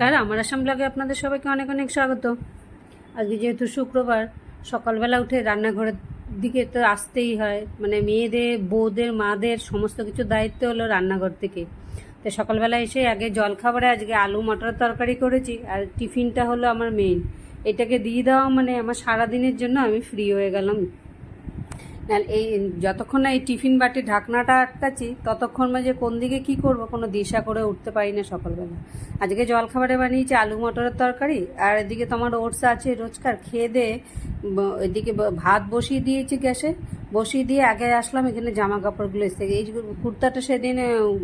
নমস্কার, আমার আসাম ব্লগে আপনাদের সবাইকে অনেক অনেক স্বাগত। আজকে যেহেতু শুক্রবার, সকালবেলা উঠে রান্নাঘরের দিকে তো আসতেই হয়। মানে মেয়েদের, বউদের, মাদের সমস্ত কিছু দায়িত্ব হলো রান্নাঘর থেকে। তো সকালবেলা এসে আগে জলখাবারে আজকে আলু মটর তরকারি করেছি আর টিফিনটা হলো আমার মেইন এটাকে দিয়ে দেওয়া মানে আমার সারাদিনের জন্য আমি ফ্রি হয়ে গেলাম। এই যতক্ষণ না এই টিফিন বাটির ঢাকনাটা আটকাচ্ছি, ততক্ষণ মাঝে কোন দিকে কি করব, কোনো দিশা করে উঠতে পারি না সকালবেলা। আজকে জলখাবারে বানিয়েছি আলু মটরের তরকারি, আর এদিকে তোমার ওটস আছে রোজকার, খেয়ে দিয়ে এদিকে ভাত বসিয়ে দিয়েছি গ্যাসে বসিয়ে দিয়ে আগে আসলাম, এখানে জামা কাপড়গুলো এসে এই কুর্তাটা সেদিন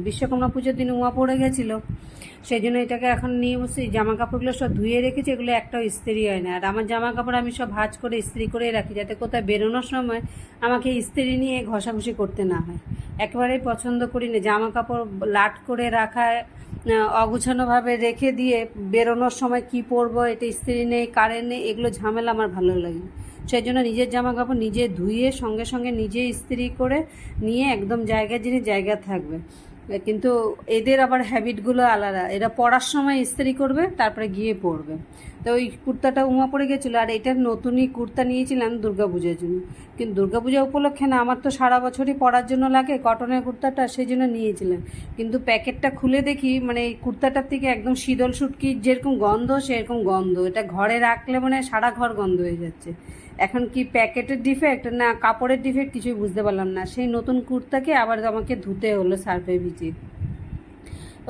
বিশ্বকর্মা পুজোর দিন উমা পড়ে গেছিল। সেই জন্য এটাকে এখন নিয়ে বসে জামা কাপড়গুলো সব ধুয়ে রেখেছি, এগুলো একটাও ইস্ত্রি হয় না। আর আমার জামা কাপড় আমি সব ভাঁজ করে ইস্ত্রি করে রাখি, যাতে কোথায় বেরোনোর সময় আমাকে ইস্ত্রি নিয়ে ঘষাঘষি করতে না হয়। একেবারেই পছন্দ করি না। জামা কাপড় লাট করে রাখা অগুছানোভাবে রেখে দিয়ে বেরোনোর সময় কি পরবো, এটা ইস্ত্রি নেই, কারেন্ট নেই, এগুলো ঝামেলা আমার ভালো লাগে। সেই জন্য নিজের জামা কাপড় নিজে ধুয়ে সঙ্গে সঙ্গে নিজে ইস্ত্রি করে নিয়ে একদম জায়গায় জিনিস জায়গা থাকবে। কিন্তু এদের আবার হ্যাবিটগুলো আলাদা। এরা পড়ার সময় ইস্ত্রি করবে, তারপরে গিয়ে পড়বে। তো ওই কুর্তাটা উমা পড়ে গেছিল, আর এটার নতুনই কুর্তা নিয়েছিলাম দুর্গাপূজার জন্য। কিন্তু দুর্গাপূজা উপলক্ষে না, আমার তো সারা বছরই পরার জন্য লাগে কটনের কুর্তাটা, সেই জন্য নিয়েছিলাম। কিন্তু প্যাকেটটা খুলে দেখি মানে এই কুর্তাটার থেকে একদম শীতল সুটকির যেরকম গন্ধ সেরকম গন্ধ। এটা ঘরে রাখলে মানে সারা ঘর গন্ধ হয়ে যাচ্ছে। এখন কি প্যাকেটের ডিফেক্ট না, কাপড়ের ডিফেক্ট কিছুই বুঝতে পারলাম না। সেই নতুন কুর্তাকে আবার আমাকে ধুতে হলো সার্ফে ভিজিয়ে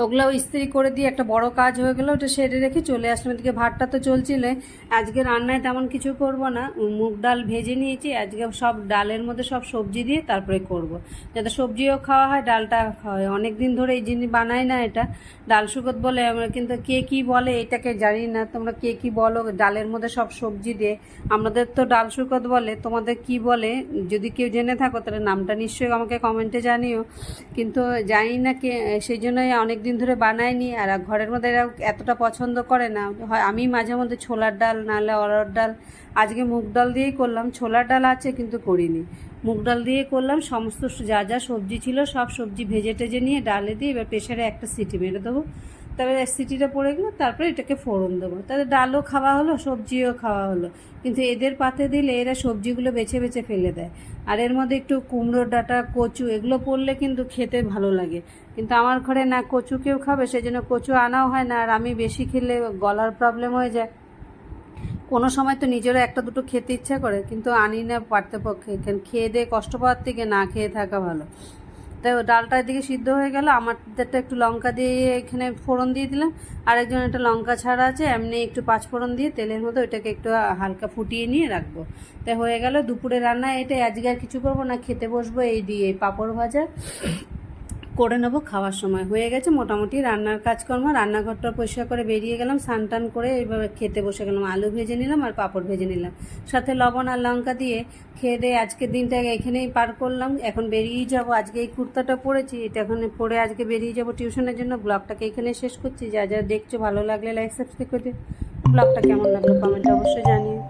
ওগুলো ইস্ত্রি করে দিয়ে একটা বড় কাজ হয়ে গেলো, ওটা সেরে রেখে চলে আসলাম। এদিকে ভাতটা তো চলছিলে আজকে রান্নায় তেমন কিছু করব না। মুগ ডাল ভেজে নিয়েছি, আজকে সব ডালের মধ্যে সব সবজি দিয়ে তারপরে করব। যাতে সবজিও খাওয়া হয়, ডালটা হয়। অনেক দিন ধরে এই জিনিস বানাই না এটা। ডাল সুগত বলে আমরা কিন্তু কে কি বলে এটাকে জানি না। তোমরা কে কি বলো, ডালের মধ্যে সব সবজি দিয়ে। আমাদের তো ডাল সুগত বলে, তোমাদের কি বলে? যদি কেউ জেনে থাকো, তাহলে নামটা নিশ্চয়ই আমাকে কমেন্টে জানিও। কিন্তু জানি না কে, সেই জন্যই অনেক দিন ধরে বানায়নি আর ঘরের মধ্যে এরা এতটা পছন্দ করে না। হয় আমি মাঝে মধ্যে ছোলার ডাল, নাহলে অরহর ডাল। আজকে মুগ ডাল দিয়েই করলাম, ছোলার ডাল আছে কিন্তু করিনি। মুগ ডাল দিয়ে করলাম, সমস্ত যা যা সবজি ছিল সব সবজি ভেজে টেজে নিয়ে ডালে দিয়ে এবার প্রেশারে একটা সিটি মেরে দেবো। তারপরে সিটিটা পড়ে গেলো, তারপরে এটাকে ফোড়ন দেবো। তাদের ডালও খাওয়া হলো, সবজিও খাওয়া হলো। কিন্তু এদের পাতে দিলে এরা সবজিগুলো বেছে বেছে ফেলে দেয়। আর এর মধ্যে একটু কুমড়ো ডাঁটা, কচু, এগুলো পড়লে কিন্তু খেতে ভালো লাগে। কিন্তু আমার ঘরে না, কচু কেউ খাবে সেই জন্য কচু আনাও হয় না। আর আমি বেশি খেলে গলার প্রবলেম হয়ে যায়। কোনো সময় তো নিজেরও একটা দুটো খেতে ইচ্ছা করে, কিন্তু আনি না পারতে পক্ষে খেয়ে দিয়ে কষ্ট পাওয়ার থেকে না খেয়ে থাকা ভালো। ও ডালটা এদিকে সিদ্ধ হয়ে গেল। আমারটা একটু লঙ্কা দিয়ে এখানে ফোড়ন দিয়ে দিলাম। আরেকজন একটা লঙ্কা ছাড়া আছে, এমনি একটু পাঁচ ফোড়ন দিয়ে তেলের মতো ওইটাকে একটু হালকা ফুটিয়ে নিয়ে রাখব। তাই হয়ে গেল দুপুরে রান্না। এটা আজকে আর কিছু করব না, খেতে বসবো এই দিয়ে পাঁপড় ভাজা। করে নেব, খাওয়ার সময় হয়ে গেছে, মোটামুটি রান্নার কাজকর্ম, রান্নাঘরটা পরিষ্কার করে বেরিয়ে গেলাম, স্নান করে এভাবে খেতে বসে গেলাম, আলু ভেজে নিলাম আর পাঁপড় ভেজে নিলাম। সাথে লবণ আর লঙ্কা দিয়ে খেয়ে দিয়ে আজকের দিনটা এখানেই পার করলাম। এখন বেরিয়েই যাব, আজকে এই কুর্তাটা পরেছি, এটা এখন পরে আজকে বেরিয়ে যাব টিউশনের জন্য। ব্লগটাকে এখানে শেষ করছি, যা যা দেখছ ভালো লাগলে লাইক, সাবস্ক্রাইব করে ব্লগটা কেমন লাগল কমেন্টে অবশ্যই জানিও।